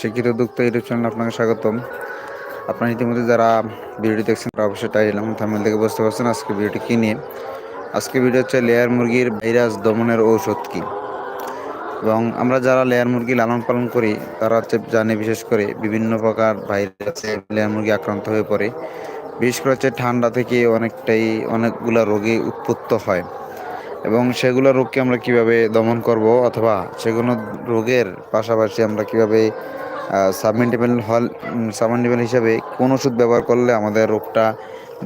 শিক্ষিত উদ্যোক্তা YouTube channel আপনাকে স্বাগতম। আপনার ইতিমধ্যে যারা ভিডিওটি দেখছেন, তারা অবশ্যই টাইটেল এবং থামেল থেকে বুঝতে পারছেন আজকে ভিডিওটি কী নিয়ে। আজকে ভিডিও হচ্ছে লেয়ার মুরগির ভাইরাস দমনের ঔষধ কী। এবং আমরা যারা লেয়ার মুরগি লালন পালন করি, তারা হচ্ছে জানে বিশেষ করে বিভিন্ন প্রকার ভাইরাসে লেয়ার মুরগি আক্রান্ত হয়ে পড়ে। বিশেষ করে হচ্ছে ঠান্ডা থেকে অনেকটাই অনেকগুলো রোগে উৎপত্ত হয়। এবং সেগুলো রোগকে আমরা কীভাবে দমন করব অথবা সেগুলো রোগের পাশাপাশি আমরা কীভাবে সাবমেন্টেবল হল সাবমেন্টেবল হিসাবে কোন ওষুধ ব্যবহার করলে আমাদের রোগটা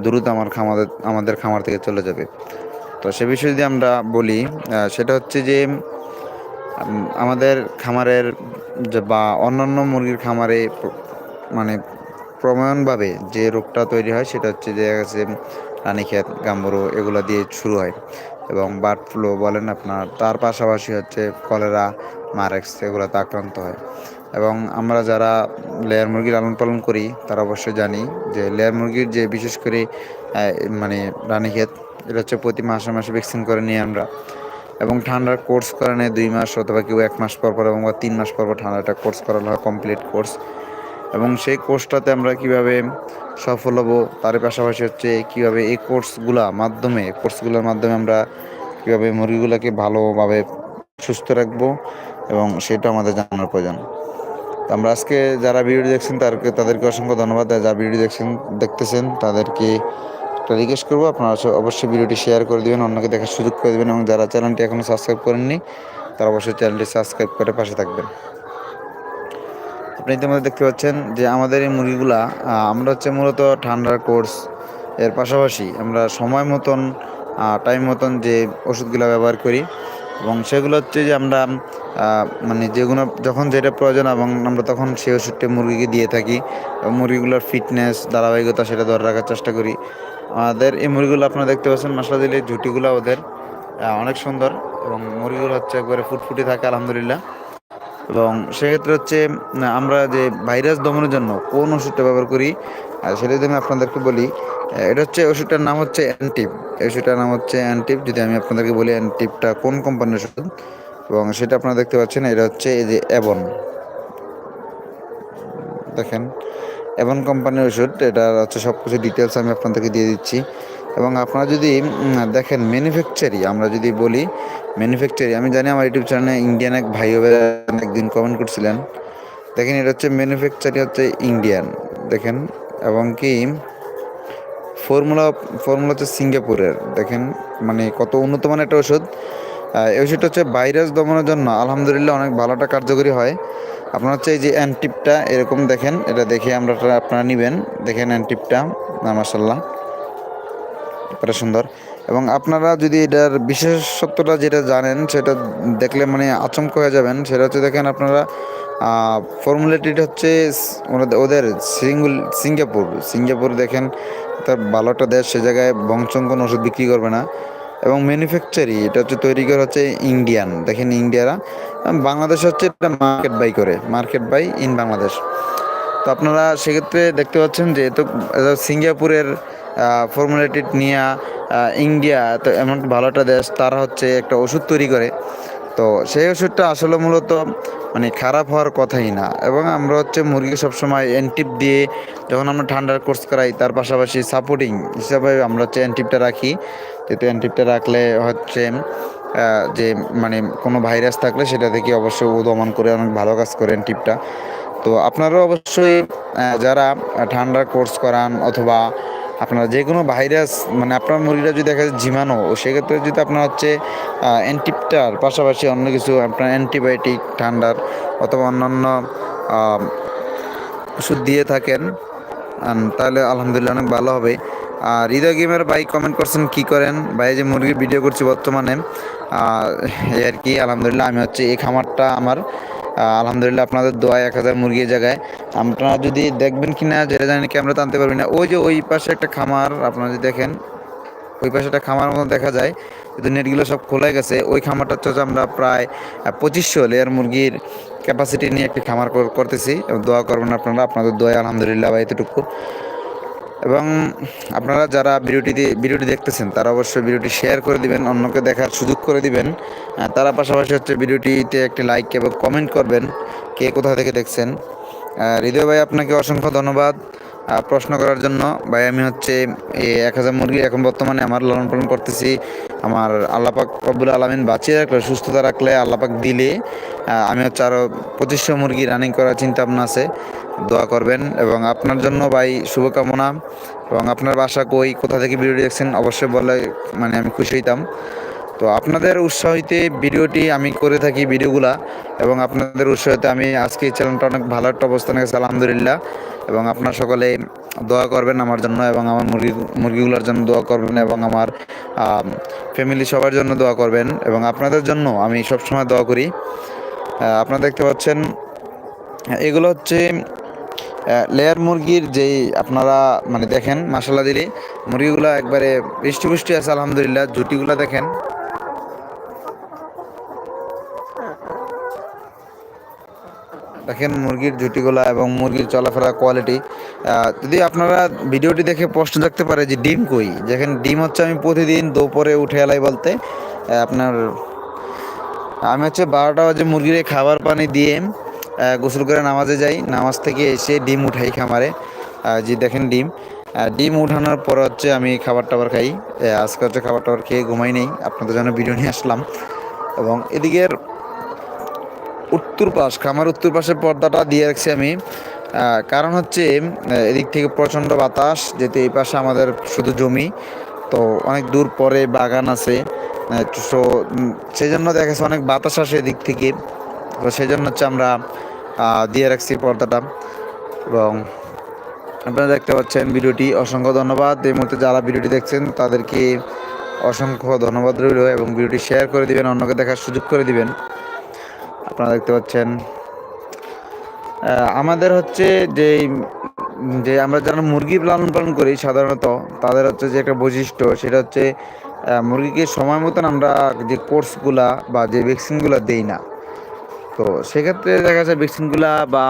দ্রুত আমার খামার, আমাদের খামার থেকে চলে যাবে। তো সে বিষয়ে যদি আমরা বলি সেটা হচ্ছে যে আমাদের খামারের বা অন্যান্য মুরগির খামারে মানে প্রমাণভাবে যে রোগটা তৈরি হয় সেটা হচ্ছে যে গেছে রানীক্ষেত, গাম্বরো এগুলো দিয়ে শুরু হয়। এবং বার্ড ফ্লু বলেন আপনার, তার পাশাপাশি হচ্ছে কলেরা, মারেক্স, এগুলোতে আক্রান্ত হয়। এবং আমরা যারা লেয়ার মুরগি লালন পালন করি, তারা অবশ্যই জানি যে লেয়ার মুরগির যে বিশেষ করে মানে রানীক্ষেত এটা হচ্ছে প্রতি মাসে মাসে ভ্যাকসিন করে নিই আমরা। এবং ঠান্ডার কোর্স করে নেয় দুই মাস অথবা কেউ এক মাস পর পর এবং বা তিন মাস পর পর ঠান্ডাটা কোর্স করানো হয়, কমপ্লিট কোর্স। এবং সেই কোর্সটাতে আমরা কীভাবে সফল হব তার পাশাপাশি হচ্ছে কীভাবে এই কোর্সগুলা মাধ্যমে, কোর্সগুলোর মাধ্যমে আমরা কীভাবে মুরগিগুলোকে ভালোভাবে সুস্থ রাখব এবং সেটা আমাদের জানানোর প্রয়োজন। তো আমরা আজকে যারা ভিডিও দেখছেন তাদেরকে তাদেরকে অসংখ্য ধন্যবাদ। যারা ভিডিও দেখছেন, দেখতেছেন, তাদেরকে একটা রিকোয়েস্ট করব। আপনারা অবশ্যই ভিডিওটি শেয়ার করে দেবেন, অন্যকে দেখার সুযোগ করে দেবেন এবং যারা চ্যানেলটি এখনও সাবস্ক্রাইব করেননি, তারা অবশ্যই চ্যানেলটি সাবস্ক্রাইব করে পাশে থাকবেন। আপনি ইতিমধ্যে দেখতে পাচ্ছেন যে আমাদের এই মুরগিগুলা আমরা হচ্ছে মূলত ঠান্ডার কোর্স এর পাশাপাশি আমরা সময় মতন টাইম মতন যে ওষুধগুলো ব্যবহার করি এবং সেগুলো হচ্ছে যে আমরা মানে যেগুলো যখন যেটা প্রয়োজন এবং আমরা তখন সেই ওষুধটা মুরগিকে দিয়ে থাকি মুরগিগুলোর ফিটনেস ধারাবাহিকতা সেটা ধরে রাখার চেষ্টা করি। আমাদের এই মুরগিগুলো আপনারা দেখতে পাচ্ছেন মশলা দিলে ঝুটিগুলো ওদের অনেক সুন্দর এবং মুরগিগুলো হচ্ছে একবারে ফুটফুটি থাকে, আলহামদুলিল্লাহ। এবং সেক্ষেত্রে হচ্ছে আমরা যে ভাইরাস দমনের জন্য কোন ওষুধটা ব্যবহার করি সেটা যদি আমি আপনাদেরকে বলি এটা হচ্ছে ওষুধটার নাম হচ্ছে অ্যান্টিপ এই ওষুধটার নাম হচ্ছে অ্যান্টিপ যদি আমি আপনাদেরকে বলি অ্যান্টিপটা কোন কোম্পানির ওষুধ? এবং সেটা আপনারা দেখতে পাচ্ছেন, এটা হচ্ছে এই যে অ্যাবন দেখেন অ্যাবন কোম্পানির ওষুধ এটা হচ্ছে সব কিছু ডিটেলস আমি আপনাদেরকে দিয়ে দিচ্ছি। এবং আপনারা যদি দেখেন ম্যানুফ্যাকচারি আমরা যদি বলি ম্যানুফ্যাকচারি আমি জানি আমার ইউটিউব চ্যানেলে ইন্ডিয়ান এক ভাই একদিন কমেন্ট করছিলেন। দেখেন, এটা হচ্ছে ম্যানুফ্যাকচারি হচ্ছে ইন্ডিয়ান দেখেন, এবং কি ফর্মুলা ফর্মুলা হচ্ছে সিঙ্গাপুরের। দেখেন মানে কত উন্নত মানের একটা ওষুধ। এই ওষুধটা হচ্ছে ভাইরাস দমনের জন্য আলহামদুলিল্লাহ অনেক ভালোটা কার্যকরী হয়। আপনার হচ্ছে এই যে অ্যান্টিপটা এরকম দেখেন, এটা দেখে আমরা আপনারা নেবেন। দেখেন অ্যান্টিপটা মাসাল্লাহ এটা সুন্দর। এবং আপনারা যদি এটার বিশেষত্বটা যেটা জানেন, সেটা দেখলে মানে আচমক হয়ে যাবেন। সেটা হচ্ছে দেখেন আপনারা ফর্মুলেটিড হচ্ছে ওদের সিঙ্গুল, সিঙ্গাপুর। সিঙ্গাপুর দেখেন, তার ভালো একটা দেশ, সে জায়গায় বংশং কোনো ওষুধ বিক্রি করবে না। এবং ম্যানুফ্যাকচারি এটা হচ্ছে তৈরি করা হচ্ছে ইন্ডিয়ান দেখেন ইন্ডিয়ারা বাংলাদেশ হচ্ছে এটা মার্কেট বাই করে। মার্কেট বাই ইন বাংলাদেশ তো আপনারা সেক্ষেত্রে দেখতে পাচ্ছেন যে তো সিঙ্গাপুরের ফর্মুলেটেড নিয়ে ইন্ডিয়া তো এমন ভালো একটা দেশ, তারা হচ্ছে একটা ওষুধ তৈরি করে। তো সেই ওষুধটা আসলে মূলত মানে খারাপ হওয়ার কথাই না। এবং আমরা হচ্ছে মুরগি সবসময় অ্যান্টিপ দিয়ে যখন আমরা ঠান্ডার কোর্স করাই, তার পাশাপাশি সাপোর্টিং হিসাবে আমরা হচ্ছে অ্যান্টিপটা রাখি। যেহেতু অ্যান্টিপটা রাখলে হচ্ছে যে মানে কোনো ভাইরাস থাকলে সেটা থেকে অবশ্যই দমন করে অনেক ভালো কাজ করে অ্যান্টিপটা তো আপনারাও অবশ্যই যারা ঠান্ডার কোর্স করান অথবা আপনারা যে কোনো ভাইরাস মানে আপনার মুরগিটা যদি দেখা যায় জিমানো সেক্ষেত্রে যদি আপনার হচ্ছে অ্যান্টিপটার পাশাপাশি অন্য কিছু, আপনার অ্যান্টিবায়োটিক ঠান্ডার অথবা অন্যান্য ওষুধ দিয়ে থাকেন তাহলে আলহামদুলিল্লাহ অনেক ভালো হবে। আর হৃদয় গেমের ভাই কমেন্ট করছেন, কি করেন? ভাই যে মুরগির ভিডিও করছি বর্তমানে এই আর কি, আলহামদুলিল্লাহ আমি হচ্ছে এই খামারটা আমার আলহামদুলিল্লাহ আপনাদের দোয়া এক হাজার মুরগির জায়গায়। আপনারা যদি দেখবেন কি না যেটা জানি কি আমরা টানতে পারবি না। ওই যে ওই পাশে একটা খামার, আপনারা যদি দেখেন, ওই পাশে একটা খামার মতো দেখা যায়, কিন্তু নেটগুলো সব খোলা গেছে। ওই খামারটা হচ্ছে আমরা প্রায় পঁচিশশো লেয়ার মুরগির ক্যাপাসিটি নিয়ে একটি খামার করতেছি। দোয়া করবেন আপনারা, আপনাদের দোয়া আলহামদুলিল্লাহ বা এতটুকু। এবং আপনারা যারা ভিডিওটি ভিডিওটি দেখতেছেন, তারা অবশ্যই ভিডিওটি শেয়ার করে দিবেন, অন্যকে দেখার সুযোগ করে দিবেন। তারা পাশাপাশি হচ্ছে ভিডিওটিতে একটি লাইক এবং কমেন্ট করবেন, কে কোথা থেকে দেখছেন। হৃদয় ভাই, আপনাকে অসংখ্য ধন্যবাদ। প্রশ্ন করার জন্য, ভাই, আমি হচ্ছে এক হাজার মুরগি এখন বর্তমানে আমার লালন পালন করতেছি। আমার আল্লাপাক রব্বুল আলমিন বাঁচিয়ে রাখলে, সুস্থতা রাখলে আল্লাপাক দিলে আমি হচ্ছে আরও পঁচিশশো মুরগি রানিং করার চিন্তা ভাবনা আছে। দোয়া করবেন এবং আপনার জন্য ভাই শুভকামনা এবং আপনার বাসা কই, কোথা থেকে ভিডিও দেখছেন অবশ্যই বলে মানে আমি খুশি হইতাম। তো আপনাদের উৎসাহিতে ভিডিওটি আমি করে থাকি ভিডিওগুলা এবং আপনাদের উৎসাহিতে আমি আজকে এই চ্যানেলটা অনেক ভালো একটা অবস্থানে গেছে, আলহামদুলিল্লাহ। এবং আপনার সকলে দোয়া করবেন আমার জন্য এবং আমার মুরগি, মুরগিগুলোর জন্য দোয়া করবেন এবং আমার ফ্যামিলি সবার জন্য দোয়া করবেন এবং আপনাদের জন্য আমি সবসময় দোয়া করি। আপনারা দেখতে পাচ্ছেন, এগুলো হচ্ছে লেয়ার মুরগির যেই আপনারা মানে দেখেন মশলা দিলে, মুরগিগুলো একবারে বৃষ্টি বৃষ্টি আছে, আলহামদুলিল্লাহ, জুটিগুলো দেখেন। দেখেন মুরগির জুটিগুলা এবং মুরগির চলাফেরা কোয়ালিটি যদি আপনারা ভিডিওটি দেখে প্রশ্ন থাকতে পারে যে ডিম কই? যেখানে ডিম হচ্ছে আমি প্রতিদিন দুপুরে উঠে এলাই বলতে আপনার, আমি হচ্ছে বারোটা বাজে মুরগির খাবার পানি দিয়ে গোসল করে নামাজে যাই। নামাজ থেকে এসে ডিম উঠাই খামারে। যে দেখেন ডিম। ডিম উঠানোর পর হচ্ছে আমি খাবার টাবার খাই। আজকে হচ্ছে খাবার টাবার খেয়ে ঘুমাই নেই। আপনাদের জন্য ভিডিও নিয়ে আসলাম। এবং এদিকের উত্তর পাশ, খামার উত্তর পাশে পর্দাটা দিয়ে রাখছি আমি। কারণ হচ্ছে এদিক থেকে প্রচণ্ড বাতাস, যেহেতু এই পাশে আমাদের শুধু জমি। তো অনেক দূর পরে বাগান আছে। সো সেই জন্য দেখা অনেক বাতাস আসে এদিক থেকে। তো সেই জন্য হচ্ছে আমরা দিয়ে রাখছি পর্দাটা। এবং আপনারা দেখতে পাচ্ছেন ভিডিওটি। অসংখ্য ধন্যবাদ। এই মুহূর্তে যারা ভিডিওটি দেখছেন, তাদেরকে অসংখ্য ধন্যবাদ রইল এবং ভিডিওটি শেয়ার করে দিবেন, অন্যকে দেখার সুযোগ করে দিবেন। আপনারা দেখতে পাচ্ছেন আমাদের হচ্ছে যে যে আমরা যারা মুরগি লালন পালন করি সাধারণত, তাদের হচ্ছে যে একটা বৈশিষ্ট্য, সেটা হচ্ছে মুরগিকে সময় মতন আমরা যে কোর্সগুলা বা যে ভ্যাকসিনগুলো দেই না তো সেক্ষেত্রে দেখা যাচ্ছে ভ্যাকসিনগুলা বা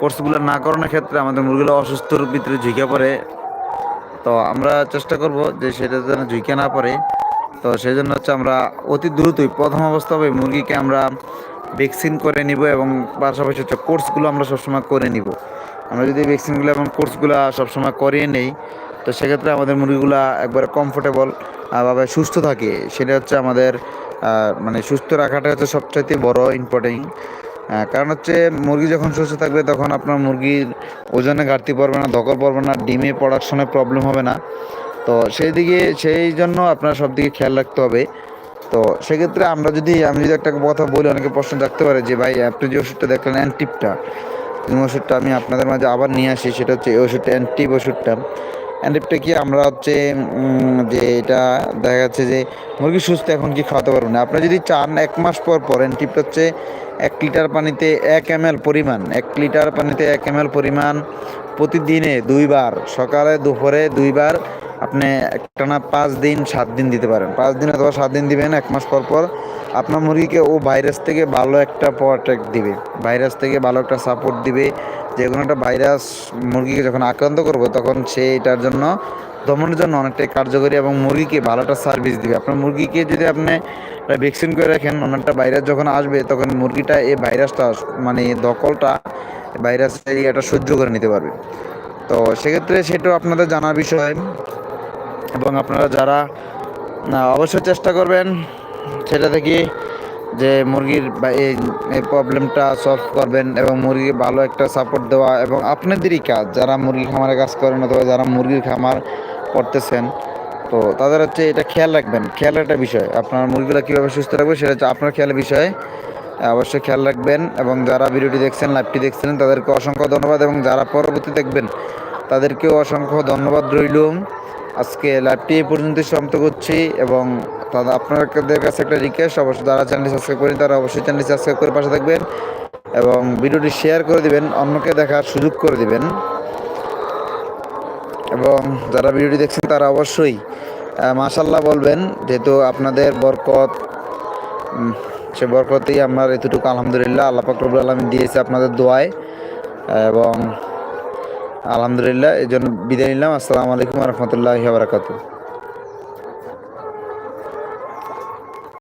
কোর্সগুলো না করানোর ক্ষেত্রে আমাদের মুরগিগুলো অসুস্থর ভিতরে ঝুঁকে পড়ে। তো আমরা চেষ্টা করব যে সেটা যেন ঝুঁকে না পড়ে। তো সেই জন্য হচ্ছে আমরা অতি দ্রুতই প্রথম অবস্থায় মুরগিকে আমরা ভ্যাকসিন করে নিব এবং পাশাপাশি হচ্ছে কোর্সগুলো আমরা সবসময় করে নিব। আমরা যদি ভ্যাকসিনগুলো এবং কোর্সগুলো সবসময় করিয়ে নেই, তো সেক্ষেত্রে আমাদের মুরগিগুলো একবারে কমফোর্টেবল ভাবে সুস্থ থাকে। সেটা হচ্ছে আমাদের মানে সুস্থ রাখাটা হচ্ছে সবচাইতে বড় ইম্পর্টেন্ট কারণ হচ্ছে মুরগি যখন সুস্থ থাকবে তখন আপনার মুরগির ওজনে ঘাটতি পড়বে না ধকল পড়বে না, ডিমে প্রোডাকশনে প্রবলেম হবে না। তো সেই দিকে, সেই জন্য আপনার সব দিকে খেয়াল রাখতে হবে। তো সেক্ষেত্রে আমরা যদি, আমি যদি একটা কথা বলি, অনেকে প্রশ্ন রাখতে পারে যে, ভাই, আপনি যে ওষুধটা দেখলেন অ্যান্টিপটা ওষুধটা আমি আপনাদের মাঝে আবার নিয়ে আসি, সেটা হচ্ছে এই ওষুধটা অ্যান্টিপ ওষুধটা অ্যান্টিপটা কি আমরা হচ্ছে যে এটা দেখা যাচ্ছে যে মুরগি সুস্থ এখন কি খাওয়াতে পারব না। আপনি যদি চান, এক মাস পর পর অ্যান্টিপটা হচ্ছে এক লিটার পানিতে এক এম পরিমাণ, এক লিটার পানিতে এক এম পরিমাণ প্রতিদিনে দুইবার, সকালে, দুপুরে দুইবার আপনি একটানা পাঁচ দিন, সাত দিন দিতে পারেন। পাঁচ দিন অথবা সাত দিন দিবেন, এক মাস পর পর আপনার মুরগিকে ও ভাইরাস থেকে ভালো একটা প্রোটেক্ট দিবে। ভাইরাস থেকে ভালো একটা সাপোর্ট দিবে। যে কোনো একটা ভাইরাস মুরগিকে যখন আক্রান্ত করব, তখন সে এটার জন্য, দমনের জন্য অনেকটাই কার্যকরী এবং মুরগিকে ভালো একটা সার্ভিস দিবে। আপনার মুরগিকে যদি আপনি ভ্যাকসিন করে রাখেন অনেকটা ভাইরাস যখন আসবে, তখন মুরগিটা এই ভাইরাসটা মানে দখলটা ভাইরাসের এটা সহ্য করে নিতে পারবে। তো সেক্ষেত্রে সেটাও আপনাদের জানার বিষয়। এবং আপনারা যারা অবশ্যই চেষ্টা করবেন সেটা থেকে যে মুরগির এই প্রবলেমটা সলভ করবেন এবং মুরগিকে ভালো একটা সাপোর্ট দেওয়া এবং আপনাদেরই কাজ, যারা মুরগি খামারে কাজ করেন অথবা যারা মুরগির খামার করতেছেন, তো তাদের হচ্ছে এটা খেয়াল রাখবেন। খেয়ালের একটা বিষয়, আপনার মুরগিগুলো কীভাবে সুস্থ রাখবে সেটা হচ্ছে আপনার খেয়ালের বিষয়। অবশ্যই খেয়াল রাখবেন এবং যারা ভিডিওটি দেখছেন লাইভটি দেখছেন, তাদেরকে অসংখ্য ধন্যবাদ এবং যারা পরবর্তী দেখবেন, তাদেরকেও অসংখ্য ধন্যবাদ রইল। আজকে লাইভটি এই পর্যন্ত সমাপ্ত করছি এবং তাদের আপনাদের কাছে একটা রিকোয়েস্ট অবশ্যই যারা চ্যানেলটি সাবস্ক্রাইব করেন তারা অবশ্যই চ্যানেলটি সাবস্ক্রাইব করে পাশে থাকবেন এবং ভিডিওটি শেয়ার করে দিবেন, অন্যকে দেখার সুযোগ করে দিবেন। এবং যারা ভিডিওটি দেখছেন তারা অবশ্যই মাশাল্লাহ বলবেন, যেহেতু আপনাদের বরকত সে বরকতেই আমার এতটুকু আলহামদুলিল্লাহ আল্লাহ পাকরবুল আলমী দিয়েছে আপনাদের দোয়ায়। এবং আলহামদুলিল্লাহ এই জন্য বিদায় নিলাম। আসসালামু আলাইকুম রহমতুল্লাহ বারাকাতু